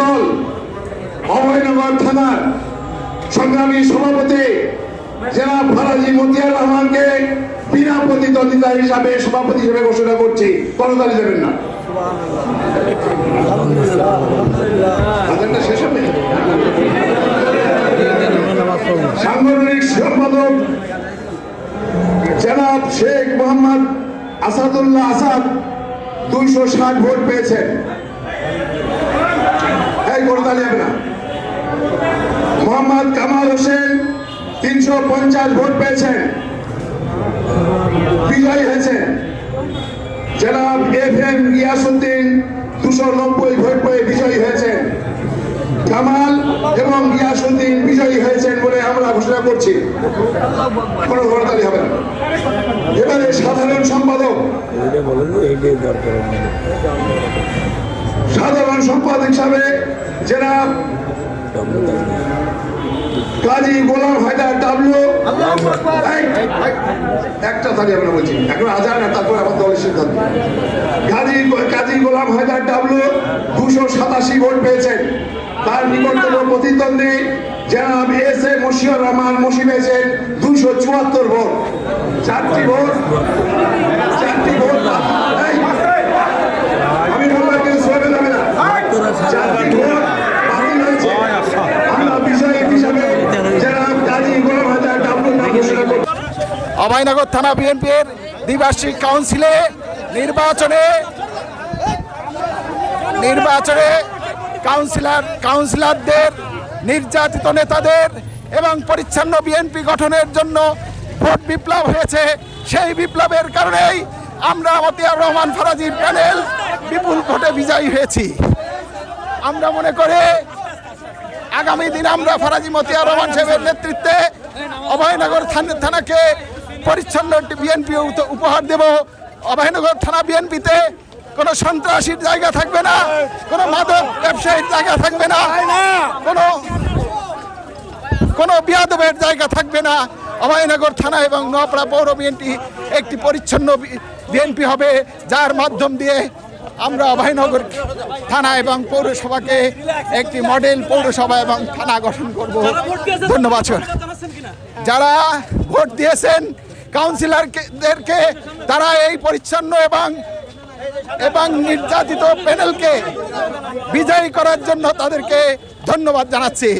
দল অভয়নগর থানার সংগ্রামী সভাপতি জেলা ফারাজি মতিয়ার রহমানকে বিনা প্রতিদ্বন্দ্বিতা হিসাবে সভাপতি হিসেবে ঘোষণা করছি। করতালি দেবেন না। সাংগঠনিক সম্পাদক জনাব শেখ মোহাম্মদ আসাদুল্লাহ আসাদ দুইশো ষাট ভোট পেয়েছেন। এই করতালি না। মোহাম্মদ কামাল হোসেন তিনশো পঞ্চাশ ভোট পেয়েছেন। বিজয়ী হয়েছেন। জনাব এফ এম গিয়াসুদ্দিন দুশো নব্বই ভোট পেয়ে বিজয়ী হয়েছেন। কামাল এবং গিয়াসুদ্দিন বিজয়ী হয়েছেন বলে আমরা ঘোষণা করছি। কোনো করতালি হবে না। এবারে সাধারণ সম্পাদক। সাধারণ সম্পাদক হিসাবে জনাব কাজী গোলাম হায়দার ডাবলু একটা থাকি আমরা বলছি। এখন হাজার না তারপর আমার দলের সিদ্ধান্ত। কাজী কাজী গোলাম হায়দার ডাবলু দুশো সাতাশি ভোট পেয়েছেন। তার নিকটতম প্রতিদ্বন্দ্বী জনাব এস এ মশিউর রহমান মশি পেয়েছেন দুশো চুয়াত্তর ভোট। চারটি ভোট চারটি ভোট এই, আমি বলব কেউ সরে যাবে না চারটি ভোট বাতিল হয়েছে আমরা বিষয় হিসাবে জনাব কাজী গোলাম হায়দার ডাবলু নাম ঘোষণা করছি অভয়নগর থানা বিএনপির দ্বিবার্ষিক কাউন্সিলে নির্বাচনে নির্বাচনে কাউন্সিলর, কাউন্সিলরদের, নির্যাতিত নেতাদের এবং পরিচ্ছন্ন বিএনপি গঠনের জন্য ভোট বিপ্লব হয়েছে। সেই বিপ্লবের কারণেই আমরা মতিয়ার রহমান ফরাজির প্যানেল বিপুল ভোটে বিজয়ী হয়েছি। আমরা মনে করে আগামী দিন আমরা ফরাজি মতিয়া রহমান সাহেবের নেতৃত্বে অভয়নগর থান- থানাকে পরিচ্ছন্ন একটি বিএনপি উপহার দেব। অভয়নগর থানা বিএনপিতে কোনো সন্ত্রাসীর জায়গা থাকবে না, কোনো মাদক ব্যবসায়ীর জায়গা থাকবে না, কোনো কোনো বিয়াদবের জায়গা থাকবে না। অভয়নগর থানা এবং নোয়াপাড়া পৌর বিএনপি একটি পরিচ্ছন্ন বিএনপি হবে, যার মাধ্যম দিয়ে আমরা অভয়নগর থানা এবং পৌরসভাকে একটি মডেল পৌরসভা এবং থানা গঠন করব। ধন্যবাদ যারা ভোট দিয়েছেন কাউন্সিলরদেরকে তারা এই পরিচ্ছন্ন এবং এবং নির্যাতিত প্যানেলকে বিজয়ী করার জন্য তাদেরকে ধন্যবাদ জানাচ্ছি।